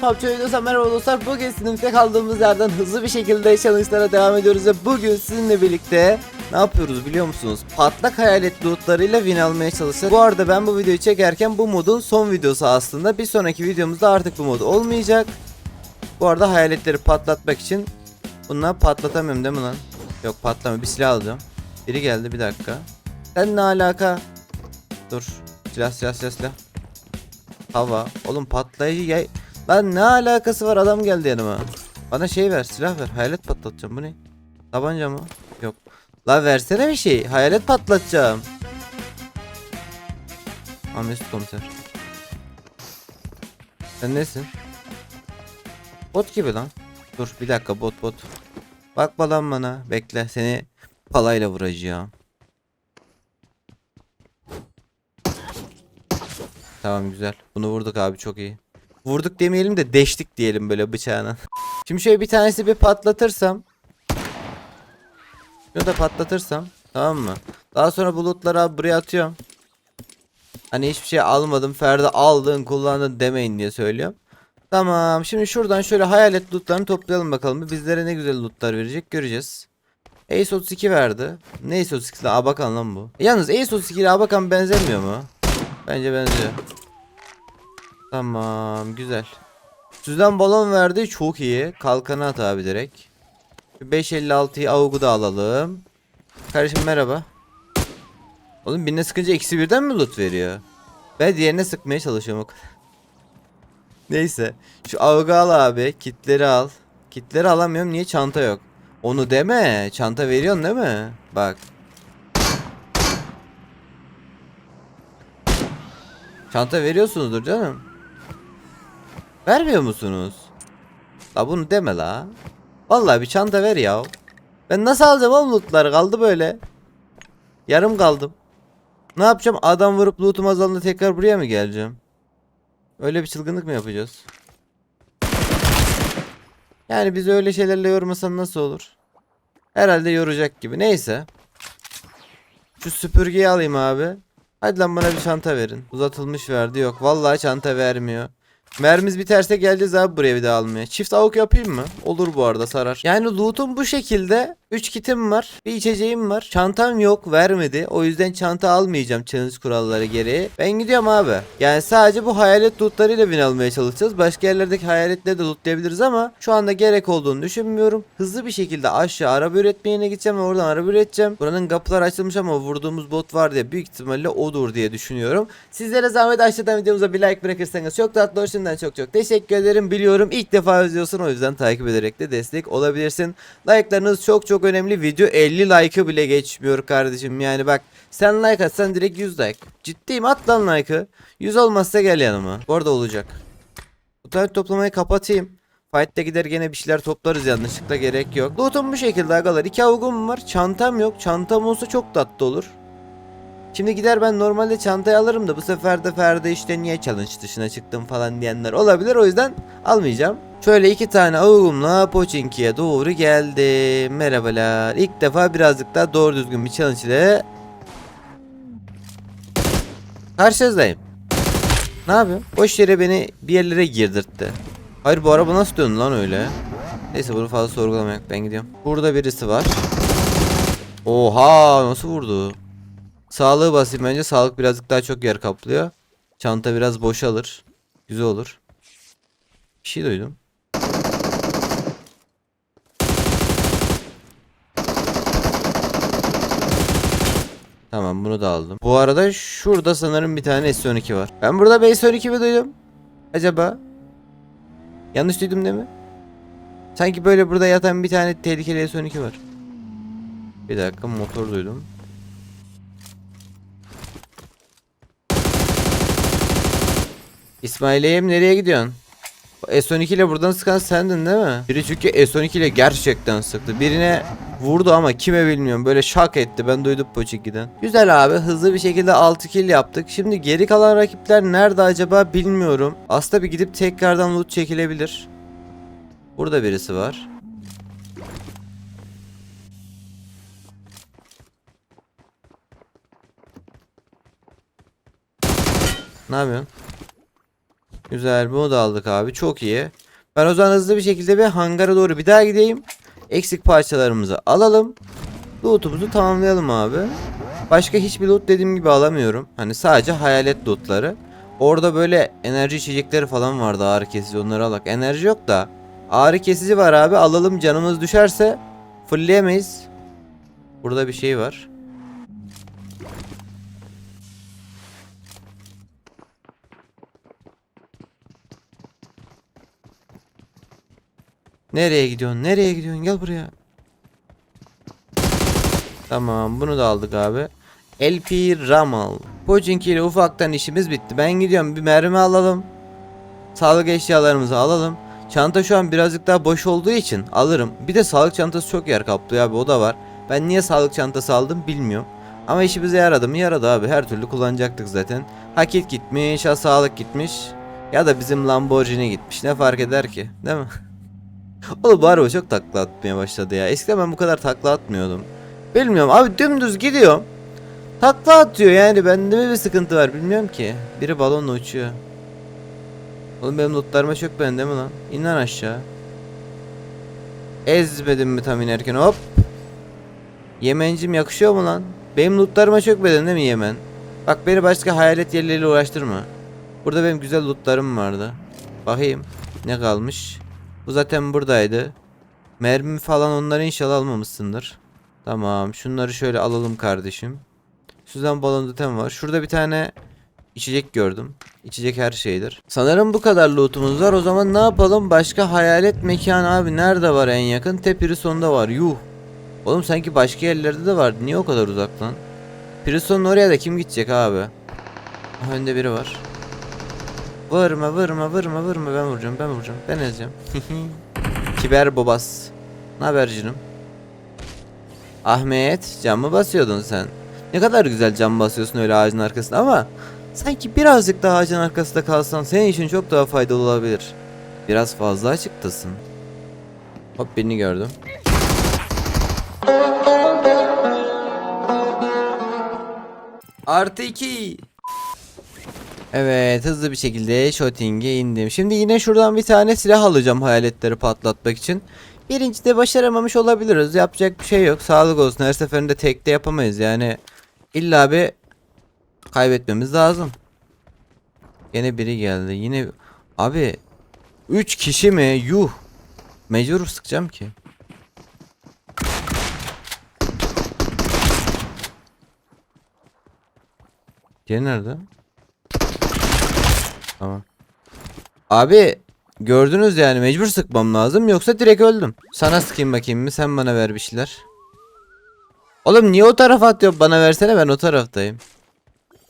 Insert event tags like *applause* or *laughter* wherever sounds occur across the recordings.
PUBG merhaba dostlar. Bugün sınıfta kaldığımız yerden hızlı bir şekilde challenge'lara devam ediyoruz ve bugün sizinle birlikte ne yapıyoruz biliyor musunuz? Patlak hayalet lootlarıyla win almaya çalışacağız. Bu arada ben bu videoyu çekerken bu modun son videosu aslında. Bir sonraki videomuzda artık bu mod olmayacak. Bu arada hayaletleri patlatmak için bunlar patlatamıyorum değil mi lan? Yok patlamıyor. Bir silah alacağım. Biri geldi bir dakika. Sen ne alaka? Dur. Silah silah silah silah. Hava. Oğlum patlayıcı yay. Lan ne alakası var adam geldi yanıma. Bana şey ver silah ver. Hayalet patlatacağım bu ne? Tabanca mı? Yok. La versene bir şey. Hayalet patlatacağım. Ahmet komiser. Sen nesin? Bot gibi lan. Dur bir dakika bot bot. Bakma lan bana. Bekle seni palayla vuracağım. Tamam güzel. Bunu vurduk abi çok iyi. Vurduk demeyelim de deştik diyelim böyle bıçağına. *laughs* Şimdi şöyle bir tanesi bir patlatırsam. Şunu da patlatırsam. Tamam mı? Daha sonra bulutları abi buraya atıyorum. Hani hiçbir şey almadım. Ferdi aldın kullandın demeyin diye söylüyorum. Tamam. Şimdi şuradan şöyle hayalet lootlarını toplayalım bakalım. Bizlere ne güzel lootlar verecek göreceğiz. Ace 32 verdi. Ne Ace 32 lan? Abakan lan bu. Yalnız Ace 32 ile Abakan benzemiyor mu? Bence benziyor. Tamam güzel. Süzden balon verdi çok iyi. Kalkanı at abi direkt. 556'yı avugu da alalım. Kardeşim merhaba. Oğlum birine sıkınca eksi birden mi loot veriyor? Ben diğerine sıkmaya çalışıyorum o kadar. Neyse. Şu avugu al abi. Kitleri al. Kitleri alamıyorum. Niye çanta yok? Onu deme. Çanta veriyorsun değil mi? Bak. Çanta veriyorsunuzdur canım. Vermiyor musunuz? La bunu deme la. Vallahi bir çanta ver ya. Ben nasıl alacağım oğlum lootları kaldı böyle. Yarım kaldım. Ne yapacağım? Adam vurup lootum azaldı tekrar buraya mı geleceğim? Öyle bir çılgınlık mı yapacağız? Yani bizi öyle şeylerle yormasan nasıl olur? Herhalde yoracak gibi. Neyse. Şu süpürgeyi alayım abi. Hadi lan bana bir çanta verin. Uzatılmış verdi yok. Vallahi çanta vermiyor. Mermimiz biterse geleceğiz abi buraya bir daha almaya. Çift avuk yapayım mı? Olur bu arada sarar. Yani loot'um bu şekilde. 3 kitim var. Bir içeceğim var. Çantam yok vermedi. O yüzden çanta almayacağım challenge kuralları gereği. Ben gidiyorum abi. Yani sadece bu hayalet lootlarıyla win almaya çalışacağız. Başka yerlerdeki hayaletleri de lootlayabiliriz ama şu anda gerek olduğunu düşünmüyorum. Hızlı bir şekilde aşağı araba üretme yerine gideceğim ve oradan araba üreteceğim. Buranın kapıları açılmış ama vurduğumuz bot var diye büyük ihtimalle odur diye düşünüyorum. Sizlere zahmet aşağıdan videomuza bir like bırakırsanız çok tatlı. Şimdiden çok çok teşekkür ederim. Biliyorum ilk defa izliyorsun o yüzden takip ederek de destek olabilirsin. Like'larınız çok çok önemli. Video 50 like'ı bile geçmiyor kardeşim. Yani bak sen like atsan direkt 100 like. Ciddiyim at lan like'ı. 100 olmazsa gel yanıma. Bu arada olacak. Tarih toplamayı kapatayım. Fight'te gider gene bir şeyler toplarız yanlışlıkla gerek yok. Loot'um bu şekilde agalar. İki avugum var. Çantam yok. Çantam olsa çok tatlı olur. Şimdi gider ben normalde çantayı alırım da bu sefer de Ferdi işte niye challenge dışına çıktım falan diyenler olabilir. O yüzden almayacağım. Şöyle iki tane avugumla Pochinki'ye doğru geldim. Merhabalar. İlk defa birazcık daha doğru düzgün bir challenge ile karşınızdayım. Ne yapıyorsun? Boş yere beni bir yerlere girdirtti. Hayır bu araba nasıl döndü lan öyle? Neyse bunu fazla sorgulamayak ben gidiyorum. Burada birisi var. Oha nasıl vurdu? Sağlığı basayım bence. Sağlık birazcık daha çok yer kaplıyor. Çanta biraz boşalır. Güzel olur. Bir şey duydum. Tamam bunu da aldım. Bu arada şurada sanırım bir tane S12 var. Ben burada bir S12 mi duydum? Acaba? Yanlış duydum değil mi? Sanki böyle burada yatan bir tane tehlikeli S12 var. Bir dakika motor duydum. İsmail'eyim nereye gidiyorsun? S12 ile buradan sıkan sendin değil mi? Biri çünkü S12 ile gerçekten sıktı. Birine vurdu ama kime bilmiyorum. Böyle şak etti. Ben duydum Pochinki'den. Güzel abi. Hızlı bir şekilde 6 kill yaptık. Şimdi geri kalan rakipler nerede acaba bilmiyorum. Aslında bir gidip tekrardan loot çekilebilir. Burada birisi var. Ne yapıyorsun? Güzel bunu da aldık abi. Çok iyi. Ben o zaman hızlı bir şekilde bir hangara doğru bir daha gideyim. Eksik parçalarımızı alalım. Loot'umuzu tamamlayalım abi. Başka hiçbir loot dediğim gibi alamıyorum. Hani sadece hayalet lootları. Orada böyle enerji içecekleri falan vardı ağrı kesici onları alak. Enerji yok da ağrı kesici var abi alalım canımız düşerse fullleyemeyiz. Burada bir şey var. Nereye gidiyorsun? Nereye gidiyorsun? Gel buraya. Tamam bunu da aldık abi. LP Ramal. Pochinki ile ufaktan işimiz bitti. Ben gidiyorum bir mermi alalım. Sağlık eşyalarımızı alalım. Çanta şu an birazcık daha boş olduğu için alırım. Bir de sağlık çantası çok yer kaplıyor abi o da var. Ben niye sağlık çantası aldım bilmiyorum. Ama işimize yaradı mı yaradı abi her türlü kullanacaktık zaten. Hakit gitmiş ha sağlık gitmiş. Ya da bizim Lamborghini gitmiş ne fark eder ki değil mi? *laughs* Oğlum bu araba çok takla atmaya başladı ya. Eskiden ben bu kadar takla atmıyordum. Bilmiyorum abi dümdüz gidiyorum. Takla atıyor yani bende mi bir sıkıntı var bilmiyorum ki. Biri balonla uçuyor. Oğlum benim lootlarıma çok bende mi lan? İn lan aşağı. Ezmedim mi tam inerken hop. Yemencim yakışıyor mu lan? Benim lootlarıma çok beden değil mi Yemen? Bak beni başka hayalet yerleriyle uğraştırma. Burada benim güzel lootlarım vardı. Bakayım ne kalmış. Bu zaten buradaydı. Mermi falan onları inşallah almamışsındır. Tamam şunları şöyle alalım kardeşim. Suzan balon totem var. Şurada bir tane içecek gördüm. İçecek her şeydir. Sanırım bu kadar lootumuz var. O zaman ne yapalım? Başka hayalet mekan abi nerede var en yakın? Tepirison'da var. Yuh. Oğlum sanki başka yerlerde de var. Niye o kadar uzak lan? Pirison'un oraya da kim gidecek abi? Önde biri var. Vurma vurma vurma vurma ben vuracağım ben vuracağım ben ezeceğim. *laughs* Kiber Bobas. Ne haber canım? Ahmet cam mı basıyordun sen? Ne kadar güzel cam basıyorsun öyle ağacın arkasında ama sanki birazcık daha ağacın arkasında kalsan senin için çok daha faydalı olabilir. Biraz fazla açıktasın. Hop birini gördüm. Artı 2. Evet hızlı bir şekilde shooting'e indim. Şimdi yine şuradan bir tane silah alacağım hayaletleri patlatmak için. Birinci de başaramamış olabiliriz. Yapacak bir şey yok. Sağlık olsun. Her seferinde tekte yapamayız. Yani illa bir kaybetmemiz lazım. Yine biri geldi. Yine abi 3 kişi mi? Yuh. Mecbur sıkacağım ki. Diğeri nerede? Tamam. Abi gördünüz yani mecbur sıkmam lazım yoksa direkt öldüm. Sana sıkayım bakayım mı sen bana ver bir şeyler. Oğlum niye o tarafa atıyor bana versene ben o taraftayım.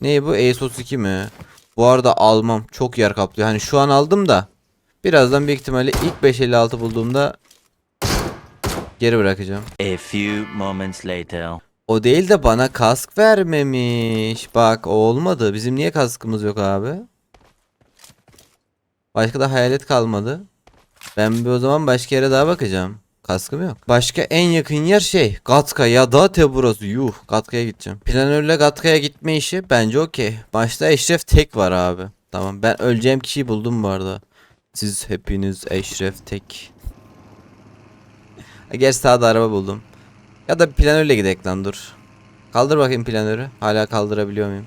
Ne bu Ace 32 mi? Bu arada almam çok yer kaplıyor. Hani şu an aldım da birazdan büyük ihtimalle ilk 556 bulduğumda geri bırakacağım. A few moments later. O değil de bana kask vermemiş. Bak o olmadı. Bizim niye kaskımız yok abi? Başka da hayalet kalmadı. Ben bir o zaman başka yere daha bakacağım. Kaskım yok. Başka en yakın yer şey. Gatka ya da Teburası. Yuh. Gatka'ya gideceğim. Planörle Gatka'ya gitme işi bence okey. Başta Eşref tek var abi. Tamam ben öleceğim kişiyi buldum bu arada. Siz hepiniz Eşref tek. Gerçi sağda araba buldum. Ya da planörle gidek lan dur. Kaldır bakayım planörü. Hala kaldırabiliyor muyum?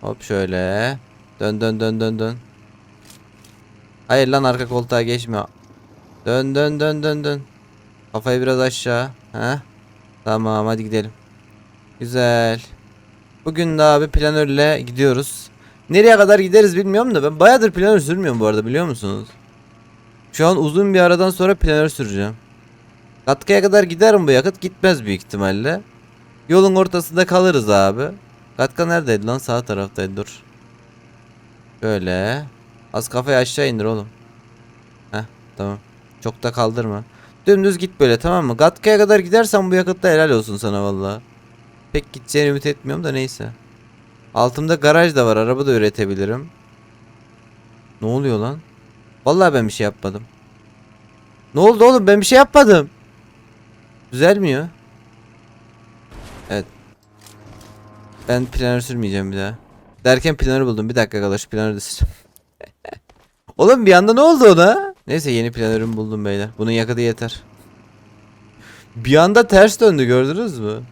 Hop şöyle. Dön dön dön dön dön. Hayır lan arka koltuğa geçme. Dön dön dön dön dön. Kafayı biraz aşağı. Ha? Tamam hadi gidelim. Güzel. Bugün de abi planörle gidiyoruz. Nereye kadar gideriz bilmiyorum da ben bayağıdır planör sürmüyorum bu arada biliyor musunuz? Şu an uzun bir aradan sonra planör süreceğim. Katkaya kadar gider mi bu yakıt? Gitmez büyük ihtimalle. Yolun ortasında kalırız abi. Katka neredeydi lan? Sağ taraftaydı dur. Böyle. Az kafayı aşağı indir oğlum. Heh tamam. Çok da kaldırma. Dümdüz git böyle tamam mı? Gatka'ya kadar gidersen bu yakıtta helal olsun sana valla. Pek gideceğini ümit etmiyorum da neyse. Altımda garaj da var. Araba da üretebilirim. Ne oluyor lan? Vallahi ben bir şey yapmadım. Ne oldu oğlum? Ben bir şey yapmadım. Düzelmiyor. Evet. Ben planör sürmeyeceğim bir daha. Derken planör buldum. Bir dakika planörü de süreceğim. Oğlum bir anda ne oldu ona? Neyse yeni planörümü buldum beyler. Bunun yakıtı yeter. Bir anda ters döndü gördünüz mü?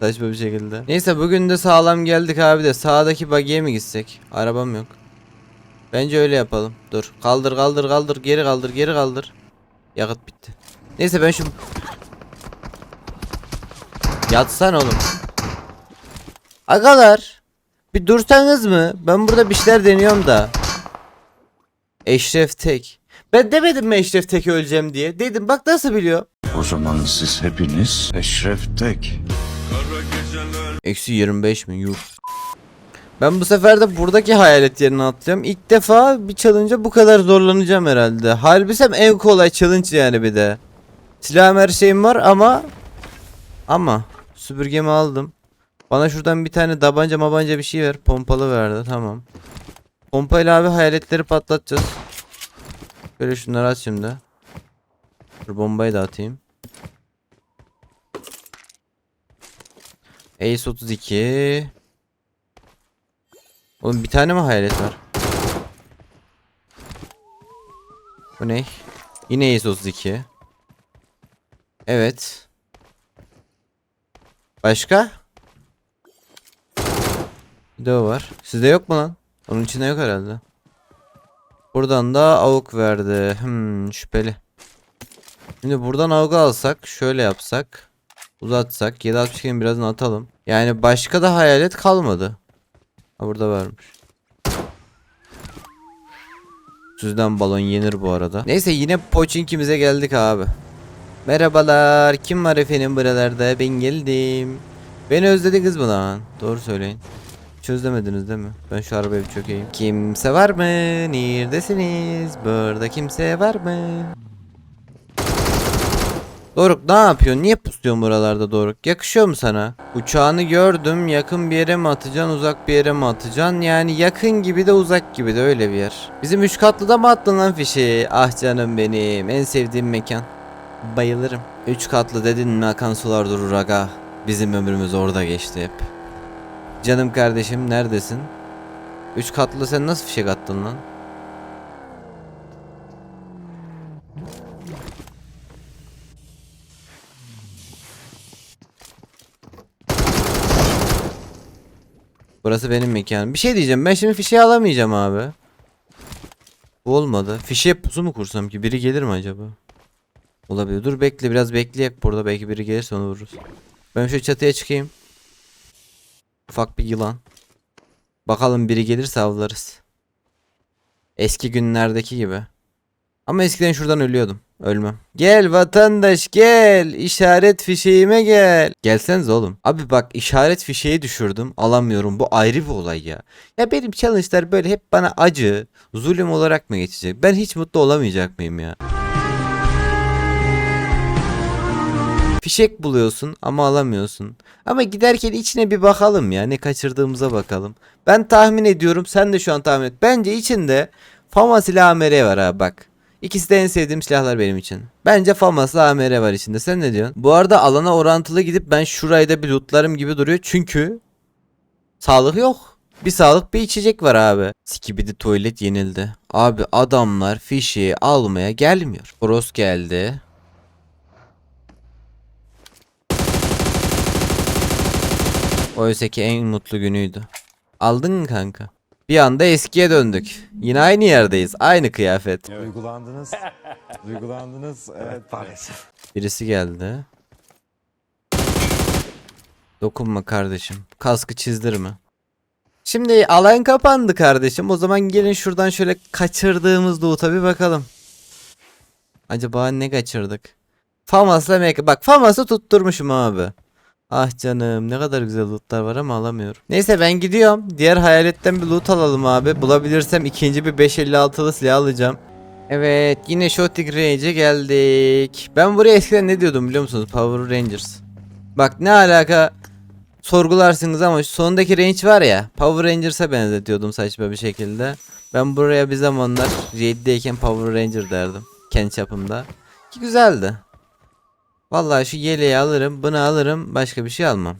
Saçma bir şekilde. Neyse bugün de sağlam geldik abi de sağdaki bagiye mi gitsek? Arabam yok. Bence öyle yapalım. Dur. Kaldır kaldır kaldır geri kaldır geri kaldır. Yakıt bitti. Neyse ben şu Yatsan oğlum. Agalar. Bir dursanız mı? Ben burada bir şeyler deniyorum da. Eşref Tek. Ben demedim mi Eşref Tek'e öleceğim diye? Dedim bak nasıl biliyor. O zaman siz hepiniz Eşref Tek. Eksi 25 mi? Yuh. Ben bu sefer de buradaki hayalet yerine atlıyorum. İlk defa bir challenge'a bu kadar zorlanacağım herhalde. Halbuki en kolay challenge yani bir de. Silahım her şeyim var ama ama süpürgemi aldım. Bana şuradan bir tane tabanca mabanca bir şey ver. Pompalı verdi tamam. Pompayla abi hayaletleri patlatacağız. Böyle şunları at şimdi. Dur bombayı da atayım. Ace 32. Oğlum bir tane mi hayalet var? Bu ne? Yine Ace 32. Evet. Başka? Bir de o var. Sizde yok mu lan? Onun içinde yok herhalde. Buradan da avuk verdi. Hmm, şüpheli. Şimdi buradan avuku alsak, şöyle yapsak, uzatsak, 762'nin birazını atalım. Yani başka da hayalet kalmadı. Ha burada varmış. Süzden balon yenir bu arada. Neyse yine Pochinki'mize geldik abi. Merhabalar. Kim var efendim buralarda? Ben geldim. Beni özlediniz mi lan? Doğru söyleyin. Hiç özlemediniz değil mi? Ben şu arabaya bir çökeyim. Kimse var mı? Neredesiniz? Burada kimse var mı? Doruk ne yapıyorsun? Niye pusuyorsun buralarda Doruk? Yakışıyor mu sana? Uçağını gördüm. Yakın bir yere mi atacaksın? Uzak bir yere mi atacaksın? Yani yakın gibi de uzak gibi de öyle bir yer. Bizim üç katlıda mı attın lan fişi? Ah canım benim. En sevdiğim mekan. Bayılırım. Üç katlı dedin mi akan sular durur aga. Bizim ömrümüz orada geçti hep. Canım kardeşim neredesin? Üç katlı sen nasıl fişek attın lan? Burası benim mekanım. Bir şey diyeceğim. Ben şimdi fişeği alamayacağım abi. Bu olmadı. Fişeğe pusu mu kursam ki? Biri gelir mi acaba? Olabilir. Dur bekle biraz bekleyek burada. Belki biri gelirse onu vururuz. Ben şu çatıya çıkayım. Ufak bir yılan. Bakalım biri gelirse avlarız. Eski günlerdeki gibi. Ama eskiden şuradan ölüyordum. Ölmem. Gel vatandaş gel. İşaret fişeğime gel. Gelseniz oğlum. Abi bak işaret fişeği düşürdüm. Alamıyorum. Bu ayrı bir olay ya. Ya benim challenge'lar böyle hep bana acı, zulüm olarak mı geçecek? Ben hiç mutlu olamayacak mıyım ya? Fişek buluyorsun ama alamıyorsun. Ama giderken içine bir bakalım ya. Ne kaçırdığımıza bakalım. Ben tahmin ediyorum. Sen de şu an tahmin et. Bence içinde FAMAS ile AMR var abi bak. İkisi de en sevdiğim silahlar benim için. Bence FAMAS'la AMR var içinde. Sen ne diyorsun? Bu arada alana orantılı gidip ben şurayı da bir lootlarım gibi duruyor. Çünkü sağlık yok. Bir sağlık bir içecek var abi. Skibidi tuvalet yenildi. Abi adamlar fişi almaya gelmiyor. Bros geldi. Oysa ki en mutlu günüydü. Aldın mı kanka? Bir anda eskiye döndük. Yine aynı yerdeyiz. Aynı kıyafet. Duygulandınız. Duygulandınız. *laughs* Evet maalesef. Birisi geldi. Dokunma kardeşim. Kaskı çizdirme. Şimdi alan kapandı kardeşim. O zaman gelin şuradan şöyle kaçırdığımız loot'a bir bakalım. Acaba ne kaçırdık? Famas'la Meka. Bak Famas'ı tutturmuşum abi. Ah canım ne kadar güzel lootlar var ama alamıyorum. Neyse ben gidiyorum. Diğer hayaletten bir loot alalım abi. Bulabilirsem ikinci bir 556'lı silah alacağım. Evet yine Shooting Range'e geldik. Ben buraya eskiden ne diyordum biliyor musunuz? Power Rangers. Bak ne alaka sorgularsınız ama şu sondaki range var ya Power Rangers'a benzetiyordum saçma bir şekilde. Ben buraya bir zamanlar Raid'deyken Power Ranger derdim. Kendi çapımda. Ki güzeldi. Vallahi şu yeleği alırım, bunu alırım, başka bir şey almam.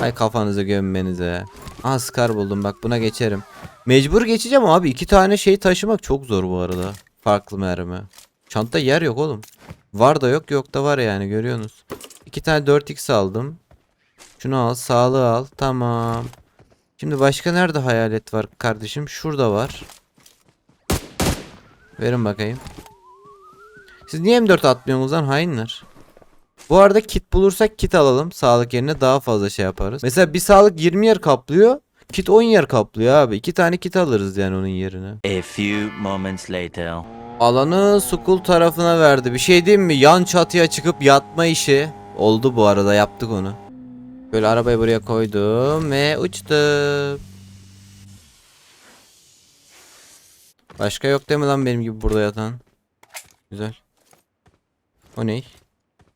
Ay kafanızı gömmenize. Aha Scar buldum bak buna geçerim. Mecbur geçeceğim abi. iki tane şey taşımak çok zor bu arada. Farklı mermi. Çanta yer yok oğlum. Var da yok yok da var yani görüyorsunuz. İki tane 4x aldım. Şunu al sağlığı al. Tamam. Şimdi başka nerede hayalet var kardeşim? Şurada var. Verin bakayım. Siz niye M4 atmıyorsunuz lan hainler? Bu arada kit bulursak kit alalım. Sağlık yerine daha fazla şey yaparız. Mesela bir sağlık 20 yer kaplıyor. Kit 10 yer kaplıyor abi. İki tane kit alırız yani onun yerine. A few moments later. Alanı Sukul tarafına verdi. Bir şey diyeyim mi? Yan çatıya çıkıp yatma işi. Oldu bu arada yaptık onu. Böyle arabayı buraya koydum ve uçtum. Başka yok değil mi lan benim gibi burada yatan? Güzel. O ney?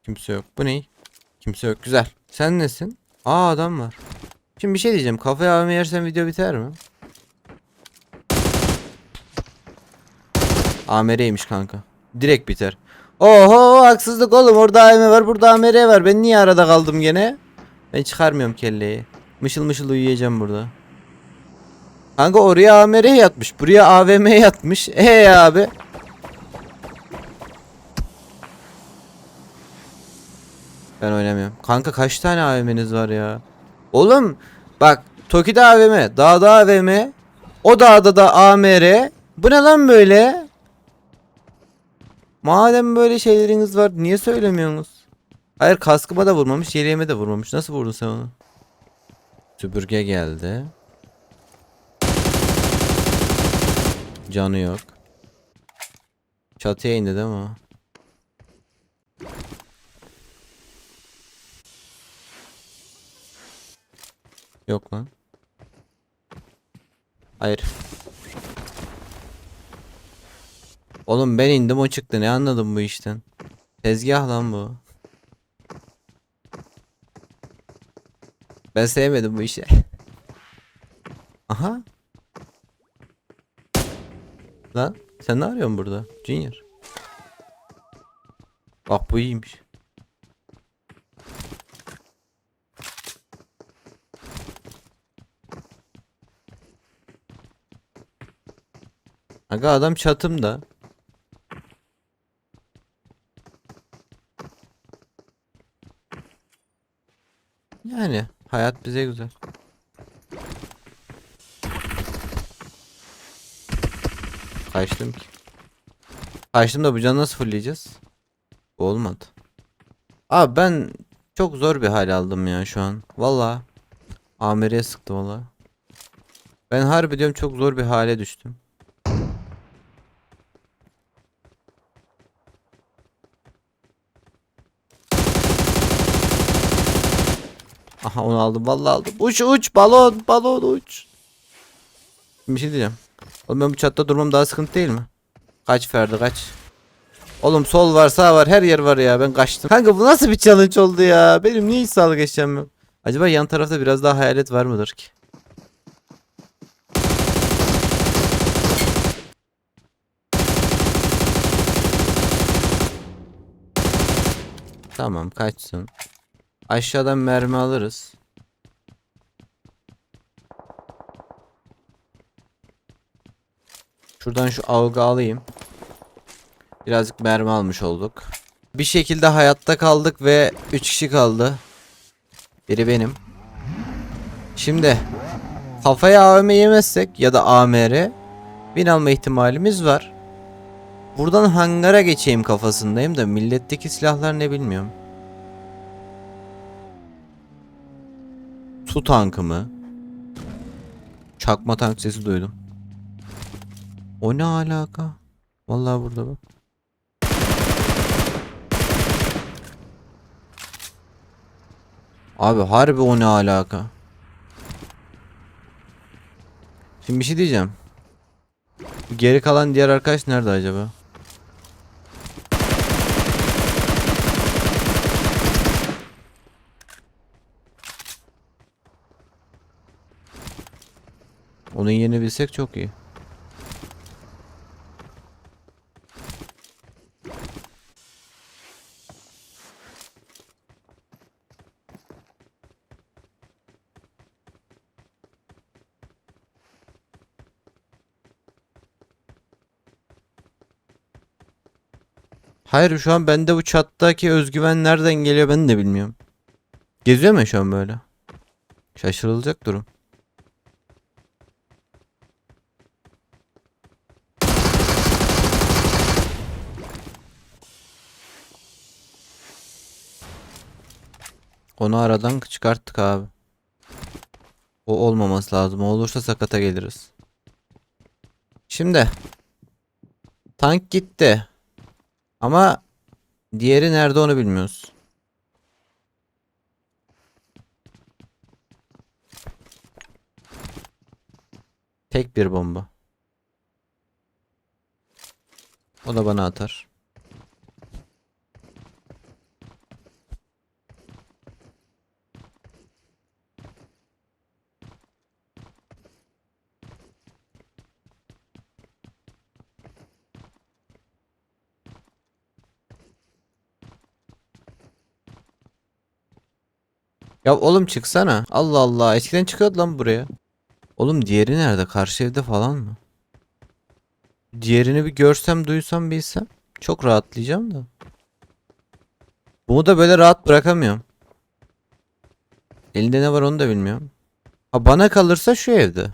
Kimse yok. Bu ney? Kimse yok. Güzel. Sen nesin? Aa adam var. Şimdi bir şey diyeceğim. Kafaya AVM yersen video biter mi? AMR'ymiş kanka. Direkt biter. Oho haksızlık oğlum. Orada AM var burada AMR var. Ben niye arada kaldım gene? Ben çıkarmıyorum kelleyi. Mışıl mışıl uyuyacağım burada. Kanka oraya AMR yatmış. Buraya AVM yatmış. Ee abi. Ben oynamıyorum. Kanka kaç tane AVM'niz var ya? Oğlum bak Toki'de AVM, dağda AVM, o dağda da AMR. Bu ne lan böyle? Madem böyle şeyleriniz var niye söylemiyorsunuz? Hayır kaskıma da vurmamış, yeleğime de vurmamış. Nasıl vurdun sen onu? Süpürge geldi. Canı yok. Çatıya indi değil mi Yok lan. Hayır. Oğlum ben indim o çıktı. Ne anladım bu işten? Tezgah lan bu. Ben sevmedim bu işi. *laughs* Aha. Lan sen ne arıyorsun burada? Junior. Bak bu iyiymiş. Aga adam çatımda. Yani hayat bize güzel. Kaçtım ki. Kaçtım da bu canı nasıl fullleyeceğiz? Olmadı. Abi ben çok zor bir hal aldım ya şu an. Valla. Amir'e sıktı valla. Ben harbi diyorum çok zor bir hale düştüm. Aha onu aldım vallahi aldım. Uç uç balon balon uç. Bir şey diyeceğim. Oğlum ben bu çatta durmam daha sıkıntı değil mi? Kaç Ferdi kaç. Oğlum sol var sağ var her yer var ya ben kaçtım. Kanka bu nasıl bir challenge oldu ya? Benim niye hiç sağlık eşyam yok? Acaba yan tarafta biraz daha hayalet var mıdır ki? Tamam kaçsın. Aşağıdan mermi alırız. Şuradan şu avga alayım. Birazcık mermi almış olduk. Bir şekilde hayatta kaldık ve 3 kişi kaldı. Biri benim. Şimdi kafaya AVM yemezsek ya da AMR bin alma ihtimalimiz var. Buradan hangara geçeyim kafasındayım da milletteki silahlar ne bilmiyorum. Su tankı mı? Çakma tank sesi duydum. O ne alaka? Vallahi burada bak. Abi harbi o ne alaka? Şimdi bir şey diyeceğim. Geri kalan diğer arkadaş nerede acaba? Onun yerini bilsek çok iyi. Hayır şu an bende bu çattaki özgüven nereden geliyor ben de bilmiyorum. Geziyor mu şu an böyle? Şaşırılacak durum. Onu aradan çıkarttık abi. O olmaması lazım. O olursa sakata geliriz. Şimdi tank gitti. Ama diğeri nerede onu bilmiyoruz. Tek bir bomba. O da bana atar. Ya oğlum çıksana. Allah Allah. Eskiden çıkıyordu lan buraya. Oğlum diğeri nerede? Karşı evde falan mı? Diğerini bir görsem, duysam, bilsem çok rahatlayacağım da. Bunu da böyle rahat bırakamıyorum. Elinde ne var onu da bilmiyorum. Ha bana kalırsa şu evde.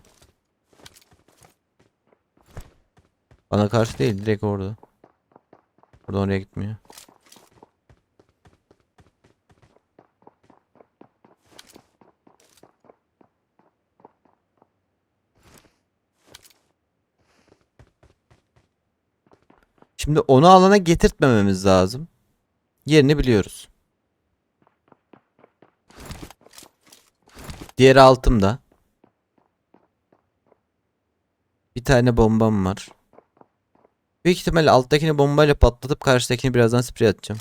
Bana karşı değil, direkt orada. Orada oraya gitmiyor. Şimdi onu alana getirtmememiz lazım. Yerini biliyoruz. Diğeri altımda. Bir tane bombam var. Büyük ihtimalle alttakini bombayla patlatıp karşıdakini birazdan sprey atacağım.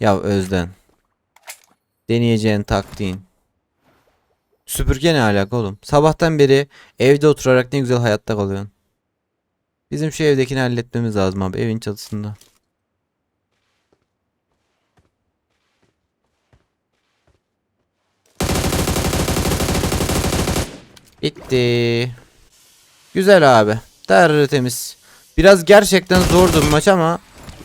Ya Özden. Deneyeceğin taktiğin. Süpürge ne alaka oğlum? Sabahtan beri evde oturarak ne güzel hayatta kalıyorsun. Bizim şu evdekini halletmemiz lazım abi evin çatısında. Bitti. Güzel abi. Tertemiz. Biraz gerçekten zordu bu maç ama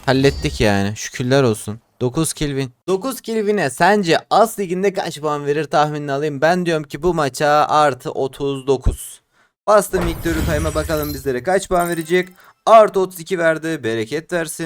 hallettik yani. Şükürler olsun. 9 kill win. 9 kill win'e sence As liginde kaç puan verir tahminini alayım. Ben diyorum ki bu maça artı 39. Bastım ilk time'a bakalım bizlere kaç puan verecek. Artı 32 verdi. Bereket versin.